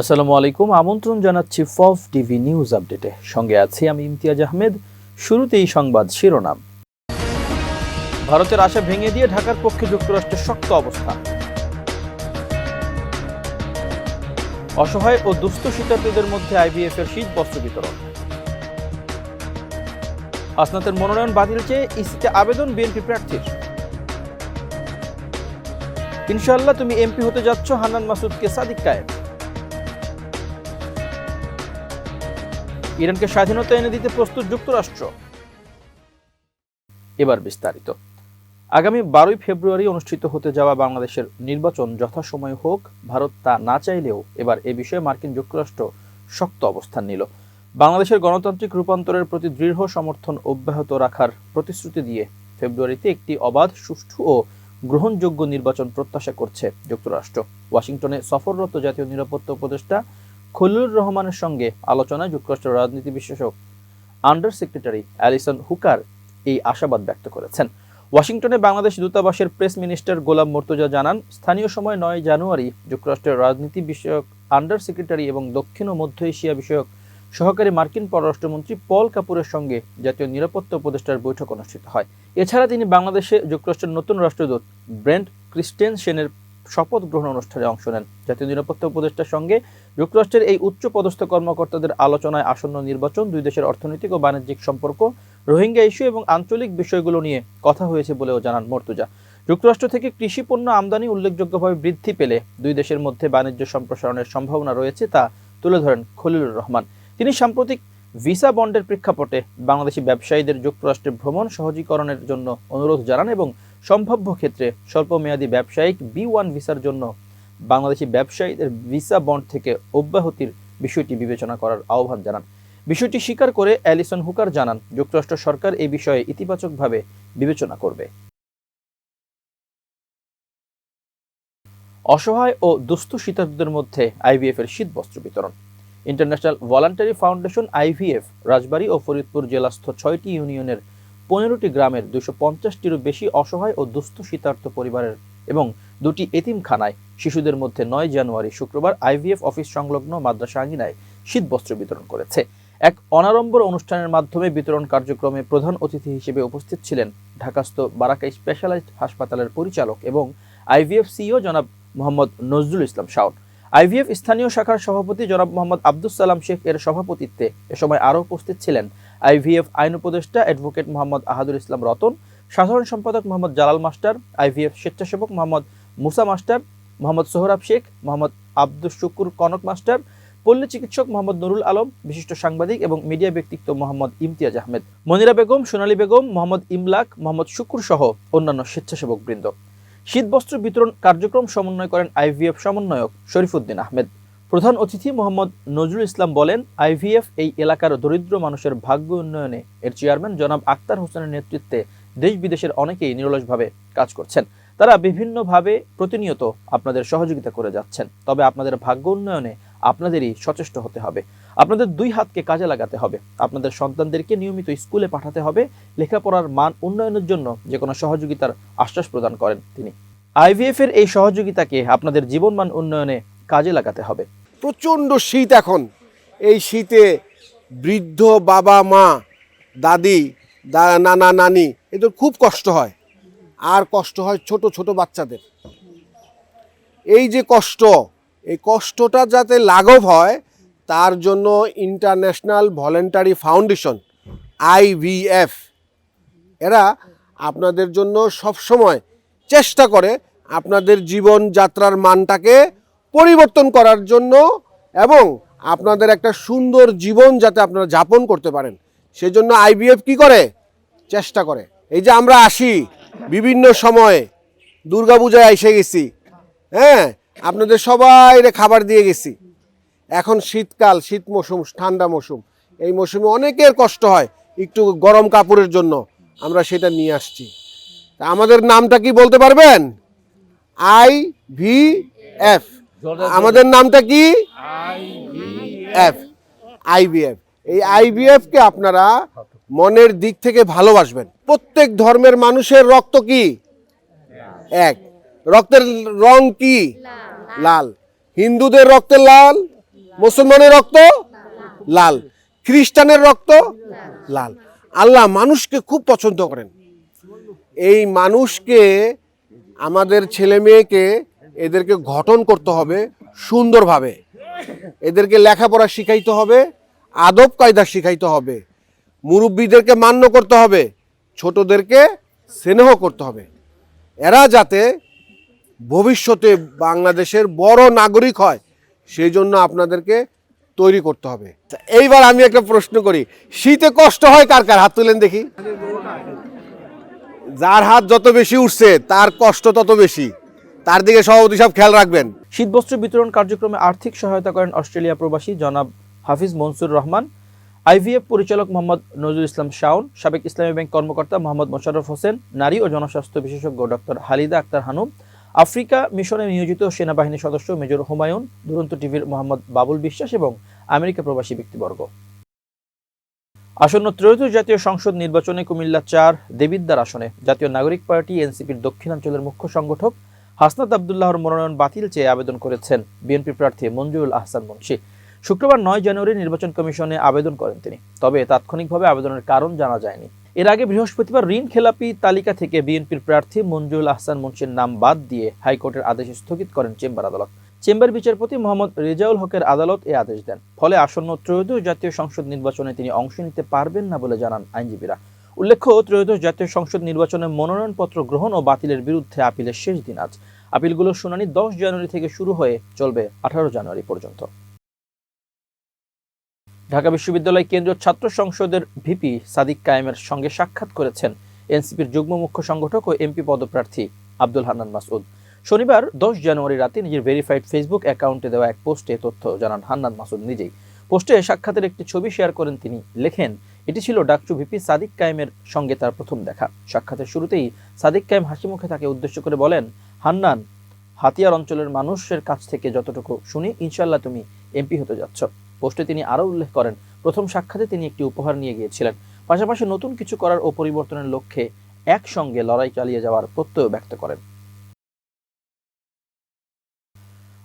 আসসালামু আলাইকুম। আমন্ত্রণ জানাচ্ছি ফফ টিভি নিউজ আপডেটে। সঙ্গে আছি আমি ইমতিয়াজ আহমেদ। শুরুতেই সংবাদ শিরোনাম। ভারতের আশা ভেঙে দিয়ে ঢাকার পক্ষে যুক্তরাষ্ট্রের শক্ত অবস্থান অসহায় ও দুস্থ শীতার্থীদের মধ্যে আইবিএফ এর শীত বস্ত্র বিতরণ। আসনাতের মনোনয়ন বাতিল চেয়ে ইসিতে আবেদন বিএনপি প্রার্থীর। ইনশাল্লাহ তুমি এমপি হতে যাচ্ছ, হান্নান মাসুদকে সাদিক কায়েম। ইরানকে স্বাধীনতা এনে দিতে প্রস্তুত যুক্তরাষ্ট্র। এবার বিস্তারিত। আগামী বারোই ফেব্রুয়ারি অনুষ্ঠিত হতে যাওয়া বাংলাদেশের নির্বাচন যথাসময়ে হোক, ভারত তা না চাইলেও এবার এ বিষয়ে মার্কিন যুক্তরাষ্ট্র শক্ত অবস্থান নিল। বাংলাদেশের গণতান্ত্রিক রূপান্তরের প্রতি দৃঢ় সমর্থন অব্যাহত রাখার প্রতিশ্রুতি দিয়ে ফেব্রুয়ারিতে একটি অবাধ, সুষ্ঠু ও গ্রহণযোগ্য নির্বাচন প্রত্যাশা করছে যুক্তরাষ্ট্র। ওয়াশিংটনে সফররত জাতীয় নিরাপত্তা উপদেষ্টা খলিলুর রহমানের সঙ্গে আলোচনায় যুক্তরাষ্ট্রের রাজনীতি বিশেষজ্ঞ আন্ডার সেক্রেটারি অ্যালিসন হুকার এই আশাবাদ ব্যক্ত করেছেন। ওয়াশিংটনে বাংলাদেশ দূতাবাসের প্রেস মিনিস্টার গোলাম মর্তুজা জানান, স্থানীয় সময় নয় জানুয়ারি যুক্তরাষ্ট্রের রাজনীতি বিষয়ক আন্ডার সেক্রেটারি এবং দক্ষিণ ও মধ্য এশিয়া বিষয়ক সহকারী মার্কিন পররাষ্ট্রমন্ত্রী পল কাপুরের সঙ্গে জাতীয় নিরাপত্তা উপদেষ্টার বৈঠক অনুষ্ঠিত হয়। এছাড়া তিনি বাংলাদেশে যুক্তরাষ্ট্রের নতুন রাষ্ট্রদূত ব্রেন্ট ক্রিস্টেন সেনের শপথ গ্রহণ অনুষ্ঠানে অংশ নেন। জাতীয় নিরাপত্তা উপদেষ্টার সঙ্গে যুক্তরাষ্ট্রের এই উচ্চ পদস্থ কর্মকর্তাদের আলোচনায় আসন্ন নির্বাচন দুই দেশের অর্থনৈতিক ও বাণিজ্যিক সম্পর্ক, রোহিঙ্গা ইস্যু এবং আঞ্চলিক বিষয়গুলো নিয়ে কথা হয়েছে বলেও জানান মর্তুজা। যুক্তরাষ্ট্র থেকে কৃষি পণ্য আমদানি উল্লেখযোগ্যভাবে বৃদ্ধি পেলে দুই দেশের মধ্যে বাণিজ্য সম্প্রসারণের সম্ভাবনা রয়েছে তা তুলে ধরেন খলিলুর রহমান। তিনি সাম্প্রতিক ভিসা বন্ডের প্রেক্ষাপটে বাংলাদেশি ব্যবসায়ীদের যুক্তরাষ্ট্রে ভ্রমণ সহজীকরণের জন্য অনুরোধ জানান এবং সম্ভাব্য ক্ষেত্রে স্বল্পমেয়াদী ব্যবসায়িক বি ওয়ান ভিসার জন্য বাংলাদেশি ব্যবসায়ীদের ভিসা বন্ড থেকে অব্যাহতির বিষয়টি বিবেচনা করার আহ্বান জানান। বিষয়টি স্বীকার করে অ্যালিসন হুকার জানান, যুক্তরাষ্ট্র সরকার এই বিষয়ে ইতিবাচকভাবে বিবেচনা করবে। অসহায় ও দুস্থ শীতার্থীদের মধ্যে আইভিএফ এর শীত বস্ত্র বিতরণ। International voluntary foundation IVF Rajbari ও ফরিদপুর জেলাস্থ ছয়টি ইউনিয়নের পনেরোটি গ্রামের দুশো পঞ্চাশটিরও বেশি অসহায় ও দুস্থ শীতার্থ পরিবারের এবং দুটি এতিমখানায় শিশুদের মধ্যে নয় জানুয়ারি শুক্রবার আইভিএফ অফিস সংলগ্ন মাদ্রাসা আঙ্গিনায় শীত বস্ত্র বিতরণ করেছে। এক অনাড়ম্বর অনুষ্ঠানের মাধ্যমে বিতরণ কার্যক্রমে প্রধান অতিথি হিসেবে উপস্থিত ছিলেন ঢাকাস্থ বারাকাই স্পেশালাইজড হাসপাতালের পরিচালক এবং আইভিএফ সিও জনাব মোহাম্মদ নজরুল ইসলাম শাওন। আইভিএফ স্থানীয় শাখার সভাপতি জনাব মোহাম্মদ আব্দুস সালাম শেখ এর সভাপতিত্বে এ সময় আরও উপস্থিত ছিলেন আইভিএফ আইন উপদেষ্টা অ্যাডভোকেট মোহাম্মদ আহাদুল ইসলাম রতন, সাধারণ সম্পাদক মোহাম্মদ জালাল মাস্টার, আইভিএফ স্বেচ্ছাসেবক মোহাম্মদ মুসা মাস্টার, মোহাম্মদ সোহরাব শেখ, মোহাম্মদ আব্দুল শুকুর কনক মাস্টার, পল্লী চিকিৎসক মোহাম্মদ নুরুল আলম, বিশিষ্ট সাংবাদিক এবং মিডিয়া ব্যক্তিত্ব মোহাম্মদ ইমতিয়াজ আহমেদ, মনিরা বেগম, সোনালী বেগম, মোহাম্মদ ইমলাক, মোহাম্মদ শুকুর সহ অন্যান্য স্বেচ্ছাসেবক বৃন্দ শীতবস্ত্র বিতরণ কার্যক্রম সমন্বয় করেন আইভিএফ সমন্বয়ক শরীফুদ্দিন আহমেদ। প্রধান অতিথি মোহাম্মদ নজরুল ইসলাম বলেন, আইভিএফ এই এলাকার দরিদ্র মানুষের ভাগ্য উন্নয়নে এর চেয়ারম্যান জনাব আক্তার হোসেনের নেতৃত্বে দেশ বিদেশের অনেকেই নিরলসভাবে কাজ করছেন। তারা বিভিন্নভাবে প্রতিনিয়ত আপনাদের সহযোগিতা করে যাচ্ছেন। তবে আপনাদের ভাগ্য উন্নয়নে আপনাদেরই সচেষ্ট হতে হবে। আপনাদের দুই হাতকে কাজে লাগাতে হবে। আপনাদের সন্তানদেরকে নিয়মিত স্কুলে পাঠাতে হবে। লেখাপড়ার মান উন্নয়নের জন্য যে কোনো সহযোগিতার আশ্বাস প্রদান করেন তিনি। আইভিএফ এর এই সহযোগিতাকে আপনাদের জীবনমান উন্নয়নে কাজে লাগাতে হবে। প্রচণ্ড শীত এখন। এই শীতে বৃদ্ধ বাবা, মা, দাদি নানা, নানি, এদের খুব কষ্ট হয়। আর কষ্ট হয় ছোট ছোট বাচ্চাদের। এই যে কষ্ট, এই কষ্টটা যাতে লাঘব হয়, তার জন্য ইন্টারন্যাশনাল ভলেন্টারি ফাউন্ডেশন আইভিএফ এরা আপনাদের জন্য সবসময় চেষ্টা করে আপনাদের জীবনযাত্রার মানটাকে পরিবর্তন করার জন্য এবং আপনাদের একটা সুন্দর জীবন যাতে আপনারা যাপন করতে পারেন। সেজন্য আইবিএফ কি করে? চেষ্টা করে। এই যে আমরা আসি, বিভিন্ন সময়ে দুর্গাপূজায় এসে গেছি হ্যাঁ? আপনাদের সবাই খাবার দিয়ে গেছি। এখন শীতকাল, শীত মৌসুম, ঠান্ডা মৌসুম। এই মৌসুমে অনেকের কষ্ট হয় একটু গরম কাপড়ের জন্য। আমরা সেটা নিয়ে আসছি। তা আমাদের নামটা কি বলতে পারবেন? আই ভি এফ আমাদের নামটা কি? এফ। আইবিএফ এই আইবিএফ কে আপনারা মনের দিক থেকে ভালোবাসবেন। প্রত্যেক ধর্মের মানুষের রক্ত কি? এক। রক্তের রং কি? লাল। হিন্দুদের রক্তের লাল? মুসলমানের রক্ত? লাল। খ্রিস্টানের রক্ত? লাল। আল্লাহ মানুষকে খুব পছন্দ করেন। এই মানুষকে আমাদের ছেলে মেয়েকে এদেরকে গঠন করতে হবে সুন্দরভাবে। এদেরকে লেখাপড়া শিখাইতে হবে, আদব কায়দা শিখাইতে হবে, মুরব্বীদেরকে মান্য করতে হবে, ছোটদেরকে স্নেহ করতে হবে। এরা যাতে ভবিষ্যতে বাংলাদেশের বড় নাগরিক হয়, সেই জন্য আপনাদেরকে তৈরি করতে হবে। এইবার আমি একটা প্রশ্ন করি, শীতে কষ্ট হয় কার কার? হাত তুলেন দেখি। যার হাত যত বেশি উঠছে, তার কষ্ট তত বেশি। তার দিকে সভাপতি সব খেয়াল রাখবেন। শীতবস্ত্র বিতরণ কার্যক্রমে আর্থিক সহায়তা করেন অস্ট্রেলিয়া প্রবাসী জনাব হাফিজ মনসুর রহমান, আইভিএফ পরিচালক মোহাম্মদ নজরুল ইসলাম শাওন, সাবেক ইসলামী ব্যাংক কর্মকর্তা মোহাম্মদ মোশাররফ হোসেন, নারী ও জনস্বাস্থ্য বিশেষজ্ঞ ডক্টর হালিদা আক্তার হানুম, আফ্রিকা মিশনে নিয়োজিত সেনাবাহিনী সদস্য মেজর হুমায়ুন, দুরন্ত টিভির মোহাম্মদ বাবুল বিশ্বাস এবং আমেরিকা প্রবাসী ব্যক্তিবর্গ। আসন্ন ত্রয়োদশ জাতীয় সংসদ নির্বাচনে কুমিল্লা চার দেবিদ্দার আসনে জাতীয় নাগরিক পার্টি, এনসিপির দক্ষিণাঞ্চলের মুখ্য সংগঠক হাসনাত আবদুল্লাহর মনোনয়ন বাতিল চেয়ে আবেদন করেছেন বিএনপি প্রার্থী মঞ্জুরুল আহসান মুন্সি। শুক্রবার নয় জানুয়ারি নির্বাচন কমিশনে আবেদন করেন তিনি। তবে তাৎক্ষণিকভাবে আবেদনের কারণ জানা যায়নি। এর আগে বৃহস্পতিবার ঋণ খেলাপি তালিকা থেকে বিএনপির প্রার্থী মঞ্জুরুল আহসান মুন্সির নাম বাদ দিয়ে হাইকোর্টের আদেশ স্থগিত করেন চেম্বার আদালত। চেম্বার বিচারপতি মোহাম্মদ রেজাউল হকের আদালত এ আদেশ দেন। ফলে আসন্ন ত্রয়োদশ জাতীয় সংসদ নির্বাচনে তিনি অংশ নিতে পারবেন না বলে জানান আইনজীবীরা। উল্লেখ্য, ত্রয়োদশ জাতীয় সংসদ নির্বাচনে মনোনয়নপত্র গ্রহণ ও বাতিলের বিরুদ্ধে আপিলের শেষ দিন আজ। আপিলগুলোর শুনানি দশ জানুয়ারি থেকে শুরু হয়ে চলবে আঠারো জানুয়ারি পর্যন্ত। ঢাকা বিশ্ববিদ্যালয় কেন্দ্রীয় ছাত্র সংসদের ভিপি সাদিক কায়েমের সঙ্গে সাক্ষাৎ করেছেন এনসিপির যুগ্ম মুখ্য সংগঠক ও এমপি পদপ্রার্থী আব্দুল হান্নান মাসুদ শনিবার দশ জানুয়ারি রাতে নিজের ভেরিফাইড ফেসবুক অ্যাকাউন্টে দেওয়া এক পোস্টে তথ্য জানান হান্নান মাসুদ নিজেই। পোস্টে সাক্ষাতের একটি ছবি শেয়ার করেন তিনি, লেখেন এটি ছিল ডাকচু ভিপি সাদিক কায়েমের সঙ্গে তার প্রথম দেখা। সাক্ষাতের শুরুতেই সাদিক কায়েম হাসি মুখে তাকে উদ্দেশ্য করে বলেন, হান্নান, হাতিয়ার অঞ্চলের মানুষের কাছ থেকে যতটুকু শুনি ইনশাল্লাহ তুমি এমপি হতে যাচ্ছ। পোস্টে তিনি আরও উল্লেখ করেন, প্রথম সাক্ষাতে তিনি একটি উপহার নিয়ে গিয়েছিলেন। পাশাপাশি নতুন কিছু করার ও পরিবর্তনের লক্ষ্যে একসঙ্গে লড়াই চালিয়ে যাওয়ার প্রত্যয় ব্যক্ত করেন।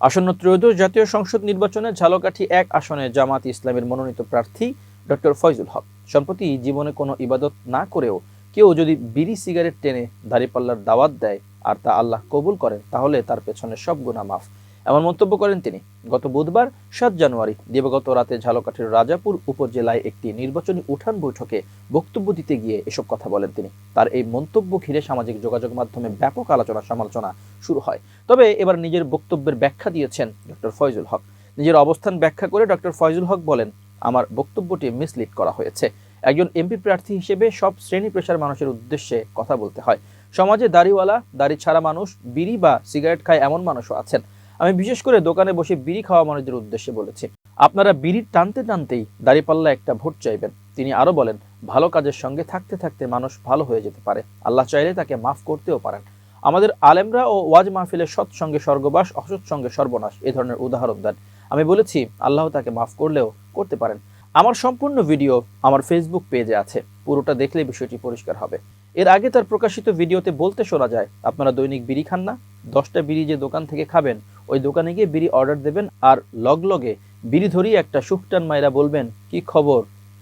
আসন্ন ত্রয়োদশ জাতীয় সংসদ নির্বাচনে ঝালকাঠি এক আসনে জামাত ইসলামের মনোনীত প্রার্থী ডক্টর ফয়জুল হক। সম্প্রতি জীবনে কোনো ইবাদত না করেও কেউ যদি বিড়ি সিগারেট টেনে দাড়িপাল্লার দাওয়াত দেয় আর তা আল্লাহ কবুল করেন, তাহলে তার পেছনে সব গুণা মাফ। এমন মন্তব্য করেন তিনি। গত বুধবার সাত জানুয়ারি দিবাগত রাতে ঝালকাঠির রাজাপুর উপজেলায় একটি নির্বাচনী উঠান বৈঠকে বক্তব্য দিতে গিয়ে এসব কথা বলেন তিনি। তার এই মন্তব্য ঘিরে সামাজিক যোগাযোগ মাধ্যমে ব্যাপক আলোচনা সমালোচনা শুরু হয়। তবে এবার নিজের বক্তব্যের ব্যাখ্যা দিয়েছেন ডক্টর ফয়জুল হক। নিজের অবস্থান ব্যাখ্যা করে ডক্টর ফয়জুল হক বলেন আমার বক্তব্যটি মিসলিড করা হয়েছে। একজন এমপি প্রার্থী হিসেবে সব শ্রেণি পেশার মানুষের উদ্দেশ্যে কথা বলতে হয়। সমাজে দাড়িওয়ালা দাড়ি ছাড়া মানুষ, বিড়ি বা সিগারেট খায় এমন মানুষও আছেন। আমি বিশেষ করে দোকানে বসে বিড়ি খাওয়া মানুষদের উদ্দেশ্যে বলেছি। আপনারা বিড়ি টানতে টানতেই দাড়িপাল্লা একটা ভোট চাইবেন। তিনি আরও বলেন, ভালো কাজের সঙ্গে থাকতে থাকতে মানুষ ভালো হয়ে যেতে পারে। আল্লাহ চাইলে তাকে মাফ করতেও পারেন। আমাদের আলেমরা ও ওয়াজ মাহফিলের সৎসঙ্গে স্বর্গবাস অসৎ সঙ্গে সর্বনাশ এ ধরনের উদাহরণ দেন। আমি বলেছি, আল্লাহ তাকে মাফ করলেও করতে পারেন। আমার সম্পূর্ণ ভিডিও আমার ফেসবুক পেজে আছে। পুরোটা দেখলে বিষয়টি পরিষ্কার হবে। এর আগে তার প্রকাশিত ভিডিওতে বলতে শোনা যায়, আপনারা দৈনিক বিড়ি খান না? দশটা বিড়ি যে দোকান থেকে খাবেন, ওই দোকানে গিয়ে বিড়ি অর্ডার দেবেন আর লগ লগে বিড়ি ধরিয়ে একটা সুখটান মাইরা বলবেন, কি খবর?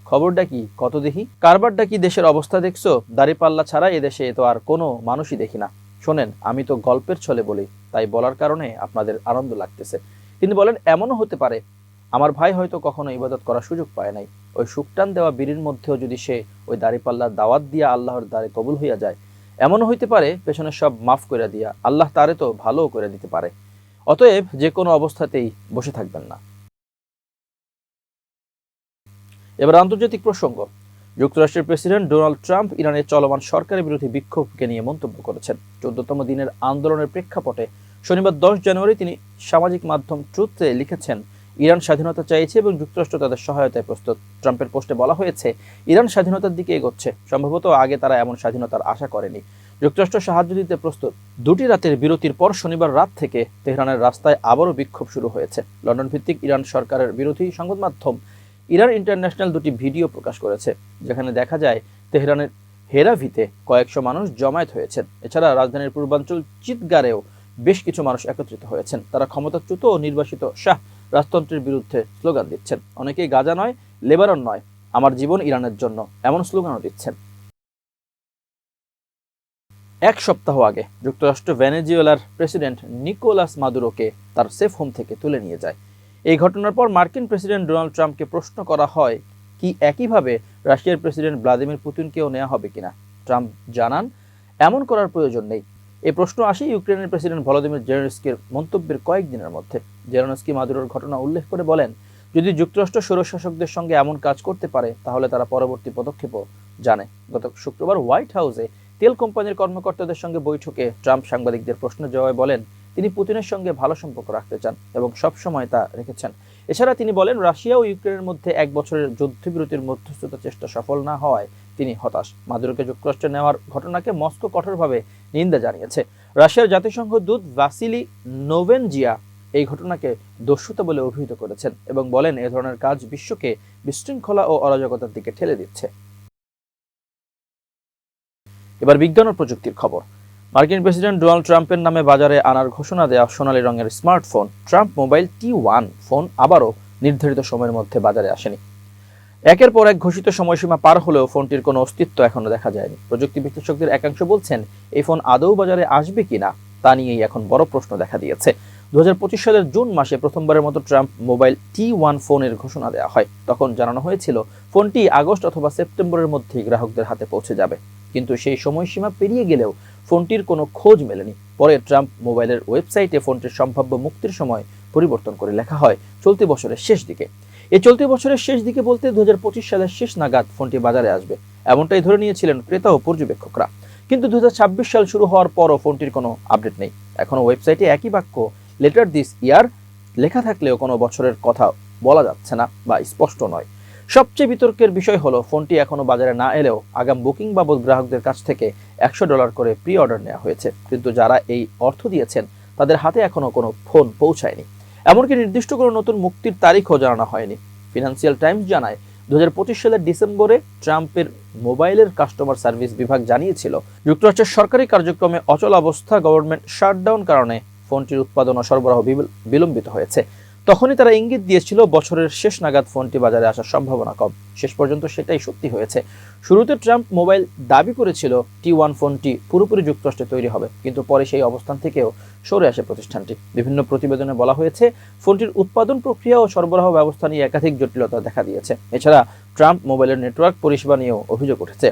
খবরটা কি? কত দেখি? কারবারটা কি দেশের অবস্থা দেখছ? দাড়িপাল্লা ছাড়া এদেশে তো আর কোনো মানুষই দেখি না। শোনেন, আমি তো গল্পের ছলে বলি, তাই বলার কারণে আপনাদের আনন্দ লাগতেছে। তিনি বলেন, এমনও হতে পারে। আমার ভাই হয়তো কখনো ইবাদত করার সুযোগ পায় নাই। ওই সুকটান দেওয়া বিড়ির মধ্যেও যদি সে ওই দাড়িপাল্লার দাওয়াত দিয়া আল্লাহর দ্বারে কবুল হইয়া যায়, এমনও হইতে পারে পেছনে সব মাফ করে দিয়া আল্লাহ তারে তো ভালোও করে দিতে পারে। অতএব যে কোনো অবস্থাতেই বসে থাকবেন না। এবার আন্তর্জাতিক প্রসঙ্গ। যুক্তরাষ্ট্রের প্রেসিডেন্ট ডোনাল্ড ট্রাম্প ইরানের চলমান সরকারের বিরোধী বিক্ষোভকে নিয়ে মন্তব্য করেছেন। চোদ্দতম দিনের আন্দোলনের প্রেক্ষাপটে শনিবার দশ জানুয়ারি তিনি সামাজিক মাধ্যম ট্রুথে লিখেছেন ইরান স্বাধীনতা চাইছে এবং যুক্তরাষ্ট্র তাদের সহায়তায় প্রস্তুত। ট্রাম্পের পোস্টে বলা হয়েছে, ইরান স্বাধীনতার দিকে এগোচ্ছে। সম্ভবত আগে তারা এমন স্বাধীনতার আশা করেনি। যুক্তরাষ্ট্র সাহায্য দিতে প্রস্তুত। দুটি রাতের বিরতির পর শনিবার রাত থেকে তেহরানের রাস্তায় আবারও বিক্ষোভ শুরু হয়েছে। লন্ডন ভিত্তিক ইরান সরকারের বিরোধী সংবাদ মাধ্যম ইরান ইন্টারন্যাশনাল দুটি ভিডিও প্রকাশ করেছে, যেখানে দেখা যায় তেহরানের হেরাভিতে কয়েকশো মানুষ জমায়েত হয়েছেন। এছাড়া রাজধানীর পূর্বাঞ্চল চিৎগারেও বেশ কিছু মানুষ একত্রিত হয়েছেন। তারা ক্ষমতাচ্যুত ও নির্বাসিত। শাহ রাজতন্ত্রের বিরুদ্ধে স্লোগান দিচ্ছেন। অনেকেই গাজা নয়, লেবানন নয়, আমার জীবন ইরানের জন্য এমন স্লোগানও দিচ্ছেন। এক সপ্তাহ আগে যুক্তরাষ্ট্র ভেনেজুয়েলার প্রেসিডেন্ট নিকোলাস মাদুরোকে তার সেফ হোম থেকে তুলে নিয়ে যায়। এই ঘটনার পর মার্কিন প্রেসিডেন্ট ডোনাল্ড ট্রাম্পকে প্রশ্ন করা হয়, কি একইভাবে রাশিয়ার প্রেসিডেন্ট ভ্লাদিমির পুতিনকেও নেওয়া হবে কিনা? ট্রাম্প জানান, এমন করার প্রয়োজন নেই। এই প্রশ্ন আসে ইউক্রেনের প্রেসিডেন্ট ভলোদিমির জেলেনস্কির মন্তব্যের কয়েকদিনের মধ্যে। জেলেনস্কি মাদুরোর ঘটনা উল্লেখ করে বলেন, যদি যুক্তরাষ্ট্র স্বৈরশাসকদের সঙ্গে এমন কাজ করতে পারে, তাহলে তারা পরবর্তী পদক্ষেপও জানে। গত শুক্রবার হোয়াইট হাউসে তেল কোম্পানির কর্মকর্তাদের সঙ্গে বৈঠকে ট্রাম্প সাংবাদিকদের প্রশ্ন জবাবে বলেন, তিনি পুতিনের সঙ্গে ভালো সম্পর্ক রাখতে চান এবং সবসময় তা রেখেছেন। এছাড়া তিনি বলেন, রাশিয়া ও ইউক্রেনের মধ্যে এক বছরের যুদ্ধবিরতির মধ্যস্থতা চেষ্টা সফল না হওয়ায় তিনি হতাশ। মাদুরোকে যুক্তরাষ্ট্রে নেওয়ার ঘটনাকে মস্কো কঠোরভাবে নিন্দা জানিয়েছে। রাশিয়ার জাতিসংঘ দূত ভাসিলি নোভেনজিয়া এই ঘটনাকে দস্যুতা বলে অভিহিত করেছেন এবং বলেন, এ ধরনের কাজ বিশ্বকে বিশৃঙ্খলা ও অরাজকতার দিকে ঠেলে দিচ্ছে। এবার বিজ্ঞান ও প্রযুক্তির খবর। মার্কিন প্রেসিডেন্ট ডোনাল্ড ট্রাম্পের নামে বাজারে আনার ঘোষণা দেওয়া সোনালী রঙের smartphone, Trump mobile T one phone আবারও নির্ধারিত সময়ের মধ্যে বাজারে আসেনি। একের পর এক ঘোষিত সময়সীমা পার হলেও ফোনটির কোনো অস্তিত্ব এখনও দেখা যায়নি। প্রযুক্তি বিশ্লেষকদের একাংশ বলছেন, এই ফোন আদৌ বাজারে আসবে কিনা, তা নিয়েই এখন বড় প্রশ্ন দেখা দিয়েছে। দুই হাজার পঁচিশ সালের জুন মাসে প্রথমবারের মতো ট্রাম্প মোবাইল টি ওয়ান ফোনের ঘোষণা দেওয়া হয়। তখন জানানো হয়েছিল, ফোনটি আগস্ট অথবা সেপ্টেম্বরের মধ্যেই গ্রাহকদের হাতে পৌঁছে যাবে। কিন্তু সেই সময়সীমা পেরিয়ে গেলেও ফোনটির কোনো খোঁজ মেলেনি। পরে ট্রাম্প মোবাইলের ওয়েবসাইটে ফোনটির সম্ভাব্য মুক্তির সময় পরিবর্তন করে লেখা হয় চলতি বছরের শেষ দিকে। এই চলতি বছরের শেষ দিকে বলতে দু হাজার পঁচিশ সালের শেষ নাগাদ ফোনটি বাজারে আসবে। এমনটাই ধরে নিয়েছিলেন ক্রেতা ও পর্যবেক্ষকরা। কিন্তু দু সাল শুরু হওয়ার পরও ফোনটির কোনো আপডেট নেই। এখনও ওয়েবসাইটে একই বাক্য, লেটার দিস ইয়ার লেখা থাকলেও কোনো বছরের কথা বলা যাচ্ছে না বা স্পষ্ট নয়। সবচেয়ে বিতর্কের বিষয় হলো, ফোনটি এখনও বাজারে না এলেও আগাম বুকিং বাবদ গ্রাহকদের কাছ থেকে একশো ডলার করে প্রি অর্ডার নেওয়া হয়েছে। কিন্তু যারা এই অর্থ দিয়েছেন, তাদের হাতে এখনও কোনো ফোন পৌঁছায়নি। এমনকি নির্দিষ্ট কোনো নতুন মুক্তির তারিখও জানানো হয়নি। ফিনান্সিয়াল টাইমস জানায় দু হাজার পঁচিশ সালের ডিসেম্বরে ট্রাম্পের মোবাইলের কাস্টমার সার্ভিস বিভাগ জানিয়েছিল, যুক্তরাষ্ট্রের সরকারি কার্যক্রমে অচল অবস্থা, গভর্নমেন্ট শাটডাউন কারণে ফোনটির উৎপাদন ও সরবরাহ বিল- বিলম্বিত হয়েছে। তখনই তারা ইঙ্গিত দিয়েছিল বছরের শেষ নাগাদ ফোনটি বাজারে আসার সম্ভাবনা কম। শেষ পর্যন্ত সেটাই সত্যি হয়েছে। শুরুতে ট্রাম্প মোবাইল দাবি করেছিল, টি ওয়ান ফোনটি পুরোপুরি যুক্তরাষ্ট্রে তৈরি হবে, কিন্তু পরে সেই অবস্থান থেকেও সরে আসে প্রতিষ্ঠানটি। বিভিন্ন প্রতিবেদনে বলা হয়েছে, ফোনটির উৎপাদন প্রক্রিয়া ও সরবরাহ ব্যবস্থা নিয়ে একাধিক জটিলতা দেখা দিয়েছে। এছাড়া ট্রাম্প মোবাইলের নেটওয়ার্ক পরিষেবা নিয়েও অভিযোগ উঠেছে।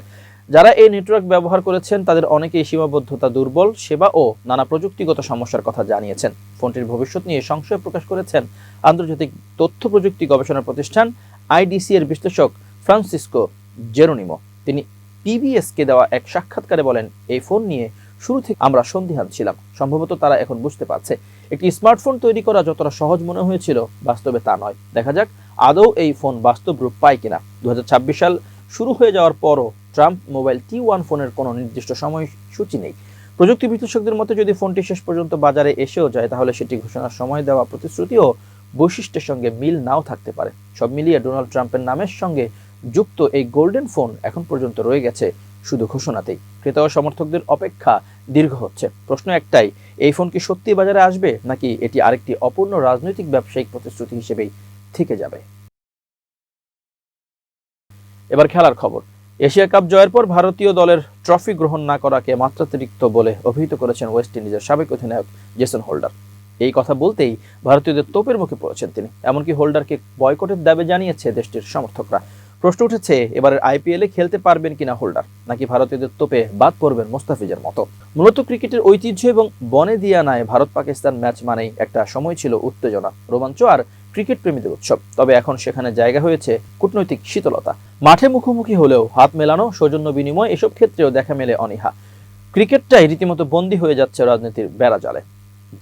যারা এই নেটওয়ার্ক ব্যবহার করেছেন, তাদের অনেকেই সীমাবদ্ধতা দুর্বল, সেবা ও নানা প্রযুক্তিগত সমস্যার কথা জানিয়েছেন। ফোনটির ভবিষ্যৎ নিয়ে সংশয় প্রকাশ করেছেন আন্তর্জাতিক তথ্য প্রযুক্তি গবেষণা প্রতিষ্ঠান আইডিসি এর বিশ্লেষক ফ্রান্সিসকো জেরোনিমো। তিনি পিবিএসকে দেওয়া এক সাক্ষাৎকারে বলেন, এই ফোন নিয়ে শুরু থেকে আমরা সন্দিহান ছিলাম। সম্ভবত তারা এখন বুঝতে পারছে। একটি স্মার্টফোন তৈরি করা যতটা সহজ মনে হয়েছিল, বাস্তবে তা নয়। দেখা যাক, আদৌ এই ফোন বাস্তব রূপ পায় কিনা। দু হাজার ছাব্বিশ সাল শুরু হয়ে যাওয়ার পরও ট্রাম্প মোবাইল টি ওয়ান ফোনের কোনো নির্দিষ্ট সময়সূচি নেই। প্রযুক্তি বিশ্লেষকদের মতে, যদি ফোনটি শেষ পর্যন্ত বাজারে এসেও যায়, তাহলে সেটি ঘোষণার সময় দেওয়া প্রতিশ্রুতিও বৈশিষ্ট্যের সঙ্গে মিল নাও থাকতে পারে। সব মিলিয়ে ডোনাল্ড ট্রাম্পের নামের সঙ্গে যুক্ত এই গোল্ডেন ফোন এখন পর্যন্ত রয়ে গেছে শুধু ঘোষণাতেই। ক্রেতা ও সমর্থকদের অপেক্ষা দীর্ঘ হচ্ছে। প্রশ্ন একটাই, এই ফোন কি সত্যি বাজারে আসবে, নাকি এটি আরেকটি অপূর্ণ রাজনৈতিক ব্যবসায়িক প্রতিশ্রুতি হিসেবেই থেকে যাবে? এবার খেলার খবর। এশিয়া কাপ জয়ের পর ভারতীয় দলের ট্রফি গ্রহণ না করাকে মাত্রাতিরিক্ত বলে অভিহিত করেছেন ওয়েস্ট ইন্ডিজের সাবেক অধিনায়ক জেসন হোল্ডার। এই কথা বলতেই ভারতীয়দের তোপের মুখে পড়েছেন তিনি। এমনকি হোল্ডারকে বয়কটের দাবি জানিয়েছে দেশটির সমর্থকরা। প্রশ্ন উঠেছে, এবারের আইপিএলে খেলতে পারবেন কিনা হোল্ডার? নাকি ভারতীয়দের তোপে বাদ পড়বেন মোস্তাফিজের মতো? মূলত ক্রিকেটের ঐতিহ্য এবং বনে দিয়ানায় ভারত পাকিস্তান ম্যাচ মানেই একটা সময় ছিল উত্তেজনা, রোমাঞ্চ আর ক্রিকেট প্রেমীদের উৎসব। তবে এখন সেখানে জায়গা হয়েছে কূটনৈতিক শীতলতা। মাঠে মুখোমুখি হলেও হাত মেলানো, সৌজন্য বিনিময়, এসব ক্ষেত্রেও দেখা মেলে অনীহা। ক্রিকেটটাই রীতিমতো বন্দী হয়ে যাচ্ছে রাজনীতির বেড়াজালে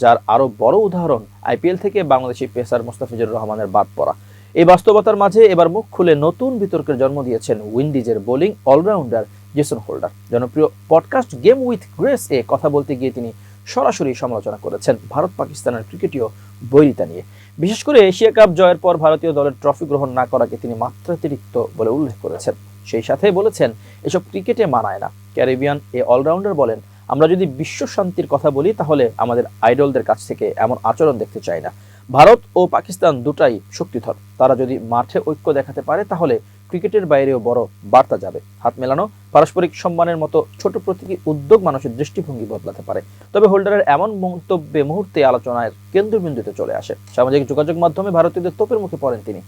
যার আরও বড় উদাহরণ আইপিএল থেকে বাংলাদেশি পেসার মোস্তাফিজুর রহমানের বাদ পড়া। এই বাস্তবতার মাঝে এবার মুখ খুলে নতুন বিতর্কের জন্ম দিয়েছেন উইন্ডিজের বোলিং অলরাউন্ডার জেসন হোল্ডার। জনপ্রিয় পডকাস্ট গেম উইথ গ্রেস এ কথা বলতে গিয়ে তিনি সরাসরি সমালোচনা করেছেন ভারত পাকিস্তানের ক্রিকেটীয় বৈরিতা নিয়ে। বিশেষ করে এশিয়া কাপ জয়ের পর ভারতীয় দলের ট্রফি গ্রহণ না করাকে তিনি মাত্রাতিরিক্ত বলে উল্লেখ করেছেন। সেই সাথে বলেছেন, এসব ক্রিকেটে মানায় না। ক্যারিবিয়ান এ অলরাউন্ডার বলেন, আমরা যদি বিশ্ব শান্তির কথা বলি, তাহলে আমাদের আইডলদের কাছ থেকে এমন আচরণ দেখতে চাই না। ভারত ও পাকিস্তান দুটাই শক্তিধর। তারা যদি মাঠে ঐক্য দেখাতে পারে, তাহলে ক্রিকেটের বাইরেও বড় বার্তা যাবে। হাত মেলানো পারস্পরিক সম্মানের মতো ছোট প্রতীকী উদ্যোগ মানুষের দৃষ্টিভঙ্গি বদলাতে পারে। তবে হোল্ডারের এমন মন্তব্যে মুহূর্তে আলোচনার কেন্দ্রবিন্দুতে চলে আসে। সামাজিক যোগাযোগ মাধ্যমে ভারতীয়দের তোপের মুখে পড়েন তিনি।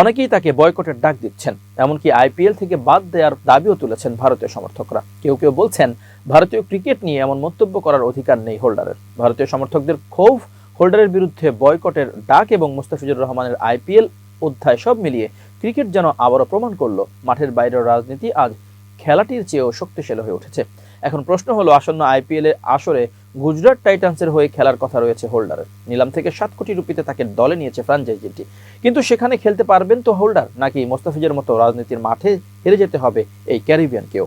অনেকেই তাকে বয়কটের ডাক দিচ্ছেন, এমনকি আইপিএল থেকে বাদ দেওয়ার দাবিও তুলেছেন ভারতীয় সমর্থকরা। কেউ কেউ বলছেন, ভারতীয় ক্রিকেট নিয়ে এমন মন্তব্য করার অধিকার নেই হোল্ডারের। ভারতীয় সমর্থকদের ক্ষোভ হোল্ডারের বিরুদ্ধে বয়কটের ডাক এবং মুস্তাফিজুর রহমানের আইপিএল অধ্যায় সব মিলিয়ে ক্রিকেট যেন আবারও প্রমাণ করল, মাঠের বাইরের রাজনীতি আজ খেলাটির চেয়েও শক্তিশালী হয়ে উঠেছে। এখন প্রশ্ন হলো, আসন্ন আইপিএল এর আসরে গুজরাট টাইটান্সের হয়ে খেলার কথা রয়েছে হোল্ডারের। নিলাম থেকে সাত কোটি রুপিতে তাকে দলে নিয়েছে ফ্রাঞ্চাইজিটি। কিন্তু সেখানে খেলতে পারবেন তো হোল্ডার, নাকি মোস্তাফিজের মতো রাজনীতির মাঠে হেরে যেতে হবে এই ক্যারিবিয়ানকেও?